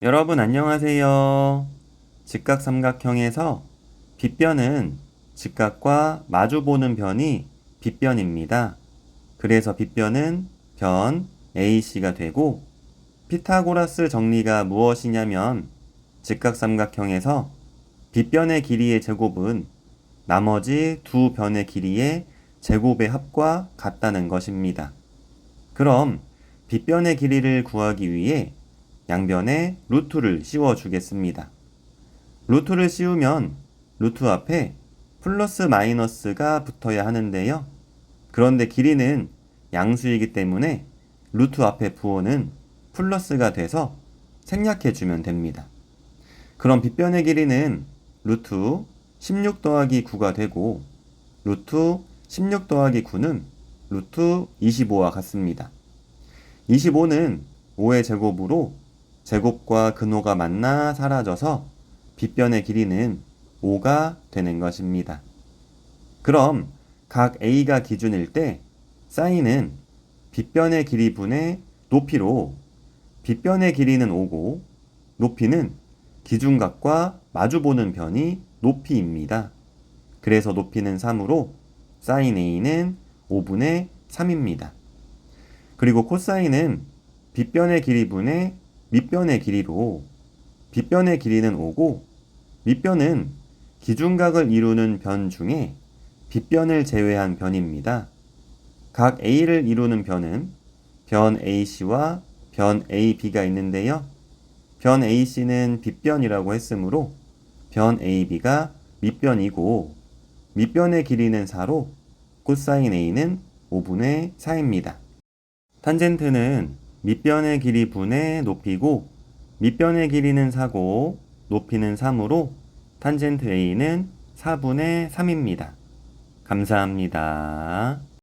여러분 안녕하세요. 직각 삼각형에서 빗변은 직각과 마주보는 변이 빗변입니다. 그래서 빗변은 변 AC가 되고 피타고라스 정리가 무엇이냐면 직각 삼각형에서 빗변의 길이의 제곱은 나머지 두 변의 길이의 제곱의 합과 같다는 것입니다. 그럼 빗변의 길이를 구하기 위해 양변에 루트를 씌워 주겠습니다. 루트를 씌우면 루트 앞에 플러스 마이너스가 붙어야 하는데요. 그런데 길이는 양수이기 때문에 루트 앞에 부호는 플러스가 돼서 생략해 주면 됩니다. 그럼 빗변의 길이는 루트 16 더하기 9가 되고 루트 16 더하기 9는 루트 25와 같습니다. 25는 5의 제곱으로 제곱과 근호가 만나 사라져서 빗변의 길이는 5가 되는 것입니다. 그럼 각 A가 기준일 때 사인은 빗변의 길이 분의 높이로 빗변의 길이는 5고 높이는 기준각과 마주보는 변이 높이입니다. 그래서 높이는 3으로 사인 A는 5분의 3입니다. 그리고 코사인은 빗변의 길이 분의 밑변의 길이로 빗변의 길이는 5고 밑변은 기준각을 이루는 변 중에 빗변을 제외한 변입니다. 각 A를 이루는 변은 변 AC와 변 AB가 있는데요. 변 AC는 빗변이라고 했으므로 변 AB가 밑변이고 밑변의 길이는 4로 코사인 A는 5분의 4입니다. 탄젠트는 밑변의 길이 분의 높이고 밑변의 길이는 4고 높이는 3으로 탄젠트 A는 4분의 3입니다. 감사합니다.